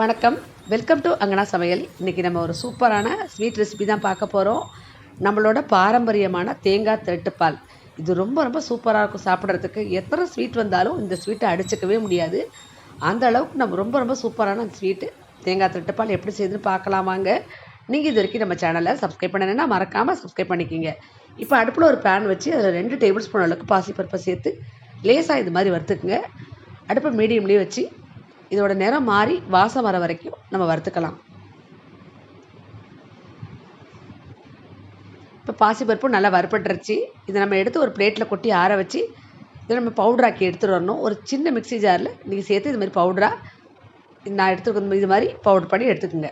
வணக்கம். Welcome to அங்கனா சமையல். இன்றைக்கி நம்ம ஒரு சூப்பரான ஸ்வீட் ரெசிபி தான் பார்க்க போகிறோம் நம்மளோட பாரம்பரியமான தேங்காய் திரட்டுப்பால். இது ரொம்ப ரொம்ப சூப்பராக இருக்கும் சாப்பிட்றதுக்கு. எத்தனை ஸ்வீட் வந்தாலும் இந்த ஸ்வீட்டை அடிச்சுக்கவே முடியாது. அந்த அளவுக்கு நம்ம ரொம்ப ரொம்ப சூப்பரான ஸ்வீட்டு தேங்காய் திரட்டுப்பால் எப்படி செய்யுதுன்னு பார்க்கலாம் வாங்க. நீங்கள் இது வரைக்கும் நம்ம சேனலை சப்ஸ்கிரைப் பண்ணலைன்னா மறக்காமல் சப்ஸ்கிரைப் பண்ணிக்கிங்க. இப்போ அடுப்பில் ஒரு பேன் வச்சு அதில் ரெண்டு டேபிள் ஸ்பூன் அளவுக்கு பாசிப்பருப்பை சேர்த்து லேசாக இது மாதிரி வறுத்துக்குங்க. அடுப்பை மீடியம்லேயே வச்சு இதோட நிறம் மாறி வாசம் வர வரைக்கும் நம்ம வறுத்துக்கலாம். இப்போ பாசிப்பருப்பு நல்லா வறுபட்டுருச்சு. இதை நம்ம எடுத்து ஒரு பிளேட்டில் கொட்டி ஆற வச்சு இதை நம்ம பவுடராக்கி எடுத்துகிட்டு வரணும். ஒரு சின்ன மிக்ஸி ஜாரில் நீங்கள் சேர்த்து இது மாதிரி பவுடராக நான் எடுத்துருக்க இது மாதிரி பவுடர் பண்ணி எடுத்துக்கோங்க.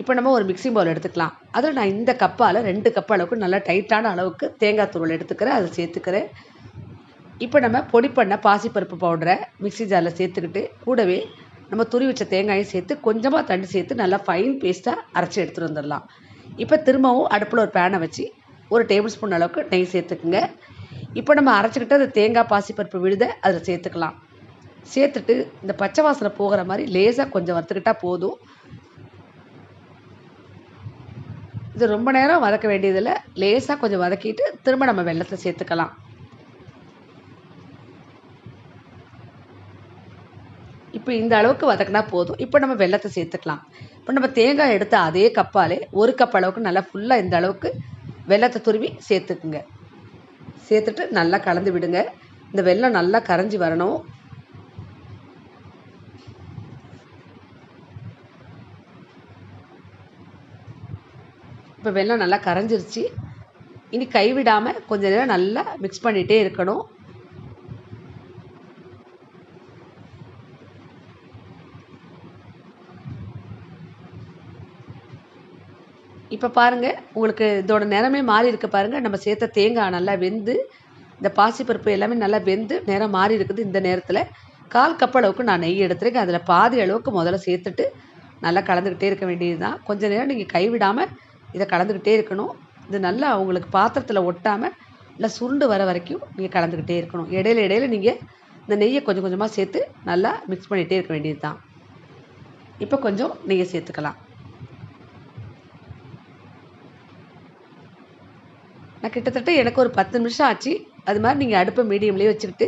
இப்போ நம்ம ஒரு மிக்ஸிங் பவுல் எடுத்துக்கலாம். அதில் நான் இந்த கப்பால் ரெண்டு கப் அளவுக்கு நல்லா டைட்டான அளவுக்கு தேங்காய் துருவல் எடுத்துக்கிறேன். அதை சேர்த்துக்கிறேன். இப்போ நம்ம பொடி பண்ண பாசிப்பருப்பு பவுடரை மிக்ஸி ஜாரில் சேர்த்துக்கிட்டு கூடவே நம்ம துரி வச்ச தேங்காயும் சேர்த்து கொஞ்சமாக தண்ணி சேர்த்து நல்லா ஃபைன் பேஸ்ட்டாக அரைச்சி எடுத்துகிட்டு வந்துடலாம். இப்போ திரும்பவும் அடுப்பில் ஒரு பேனை வச்சு ஒரு டேபிள் ஸ்பூன் அளவுக்கு நெய் சேர்த்துக்குங்க. இப்போ நம்ம அரைச்சிக்கிட்டு அந்த தேங்காய் பாசிப்பருப்பு விழுத அதில் சேர்த்துக்கலாம். சேர்த்துட்டு இந்த பச்சை வாசனை போகிற மாதிரி லேசாக கொஞ்சம் வறுத்துக்கிட்டால் போதும். இது ரொம்ப நேரம் வதக்க வேண்டியதில்லை. லேசாக கொஞ்சம் வதக்கிட்டு திரும்ப நம்ம வெள்ளத்தை சேர்த்துக்கலாம். இப்போ இந்த அளவுக்கு வதக்கினா போதும். இப்போ நம்ம வெள்ளத்தை சேர்த்துக்கலாம். இப்போ நம்ம தேங்காய் எடுத்த அதே கப்பாலே ஒரு கப் அளவுக்கு நல்லா ஃபுல்லாக இந்த அளவுக்கு வெள்ளத்தை துருவி சேர்த்துக்குங்க. சேர்த்துட்டு நல்லா கலந்து விடுங்க. இந்த வெள்ளம் நல்லா கரைஞ்சி வரணும். இப்போ வெள்ளம் நல்லா கரைஞ்சிருச்சு. இனி கைவிடாமல் கொஞ்ச நேரம் நல்லா மிக்ஸ் பண்ணிகிட்டே இருக்கணும். இப்போ பாருங்கள் உங்களுக்கு இதோட நிறமே மாறி இருக்க பாருங்கள் நம்ம சேர்த்த தேங்காய் நல்லா வெந்து இந்த பாசிப்பருப்பு எல்லாமே நல்லா வெந்து நேரம் மாறி இருக்குது இந்த நேரத்தில். கால் கப் அளவுக்கு நான் நெய் எடுத்துருக்கேன். அதில் பாதி அளவுக்கு முதல்ல சேர்த்துட்டு நல்லா கலந்துக்கிட்டே இருக்க வேண்டியது தான் கொஞ்சம் நேரம் நீங்கள் கைவிடாமல் இதை கலந்துக்கிட்டே இருக்கணும். இது நல்லா உங்களுக்கு பாத்திரத்தில் ஒட்டாமல் நல்லா சுருண்டு வர வரைக்கும் நீங்கள் கலந்துக்கிட்டே இருக்கணும். இடையில இடையில நீங்கள் இந்த நெய்யை கொஞ்சம் கொஞ்சமாக சேர்த்து நல்லா மிக்ஸ் பண்ணிகிட்டே இருக்க வேண்டியது தான் இப்போ கொஞ்சம் நெய்யை சேர்த்துக்கலாம். நான் கிட்டத்தட்ட எனக்கு ஒரு பத்து நிமிஷம் ஆச்சு. அது மாதிரி நீங்கள் அடுப்பை மீடியம்லேயே வச்சுக்கிட்டு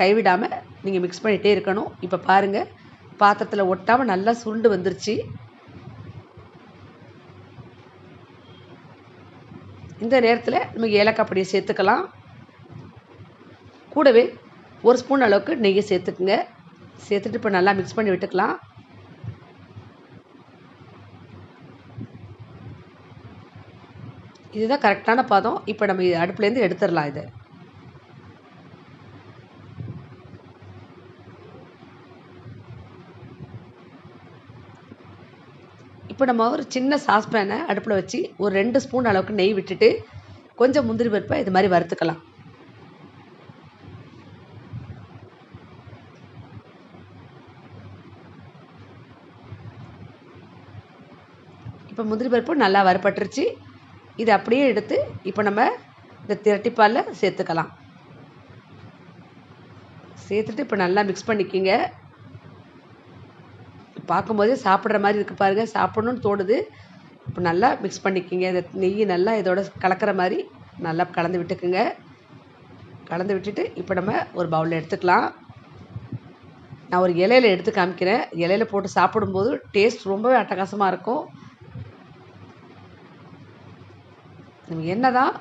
கைவிடாமல் நீங்கள் மிக்ஸ் பண்ணிகிட்டே இருக்கணும். இப்போ பாருங்கள் பாத்திரத்தில் ஒட்டாமல் நல்லா சுருண்டு வந்துருச்சு. இந்த நேரத்தில் நம்ம ஏலக்காய் பொடியை சேர்த்துக்கலாம். கூடவே ஒரு ஸ்பூன் அளவுக்கு நெய்யை சேர்த்துக்குங்க. சேர்த்துட்டு இப்போ நல்லா மிக்ஸ் பண்ணி விட்டுக்கலாம். இதுதான் கரெக்டான பதம். இப்போ நம்ம அடுப்புலேருந்து எடுத்துடலாம் இதை. இப்போ நம்ம ஒரு சின்ன சாஸ்பேனை அடுப்பில் வச்சு ஒரு ரெண்டு ஸ்பூன் அளவுக்கு நெய் விட்டுட்டு கொஞ்சம் முந்திரி பருப்பை இது மாதிரி வறுத்துக்கலாம். இப்போ முந்திரி பருப்பு நல்லா வறுப்பட்டுருச்சு இது அப்படியே எடுத்து இப்போ நம்ம இந்த திரட்டிப்பாலில் சேர்த்துக்கலாம். சேர்த்துட்டு இப்போ நல்லா மிக்ஸ் பண்ணிக்கிங்க. பார்க்கும்போதே சாப்பிட்ற மாதிரி இருக்குது பாருங்கள் சாப்பிட்ணுன்னு தோணுது. இப்போ நல்லா மிக்ஸ் பண்ணிக்கிங்க. இந்த நெய் நல்லா இதோட கலக்கிற மாதிரி நல்லா கலந்து விட்டுக்குங்க. கலந்து விட்டுட்டு இப்போ நம்ம ஒரு பவுலில் எடுத்துக்கலாம். நான் ஒரு இலையில எடுத்து காமிக்கிறேன். இலையில போட்டு சாப்பிடும்போது டேஸ்ட் ரொம்பவே அட்டகாசமாக இருக்கும். நம்ம என்ன தான்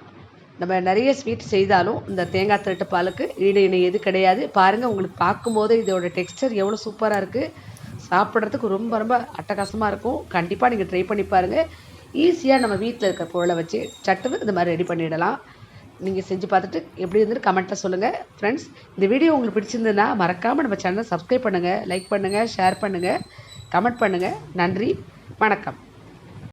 நம்ம நிறைய ஸ்வீட் செய்தாலும் இந்த தேங்காய் திரட்டு பாலுக்கு ஈடு இணை எது கிடையாது. பாருங்கள் உங்களுக்கு பார்க்கும்போது இதோட டெக்ஸ்டர் எவ்வளோ சூப்பராக இருக்குது சாப்பிட்றதுக்கு ரொம்ப ரொம்ப அட்டகாசமாக இருக்கும். கண்டிப்பாக நீங்கள் ட்ரை பண்ணி பாருங்கள் ஈஸியாக நம்ம வீட்டில் இருக்கிற பொருளை வச்சு சட்டுன்னு இந்த மாதிரி ரெடி பண்ணிடலாம். நீங்கள் செஞ்சு பார்த்துட்டு எப்படி இருந்துட்டு கமெண்ட்டில் சொல்லுங்கள் ஃப்ரெண்ட்ஸ் இந்த வீடியோ உங்களுக்கு பிடிச்சிருந்ததுன்னா மறக்காமல் நம்ம சேனலை சப்ஸ்கிரைப் பண்ணுங்கள் லைக் பண்ணுங்கள் ஷேர் பண்ணுங்கள் கமெண்ட் பண்ணுங்கள் நன்றி வணக்கம்.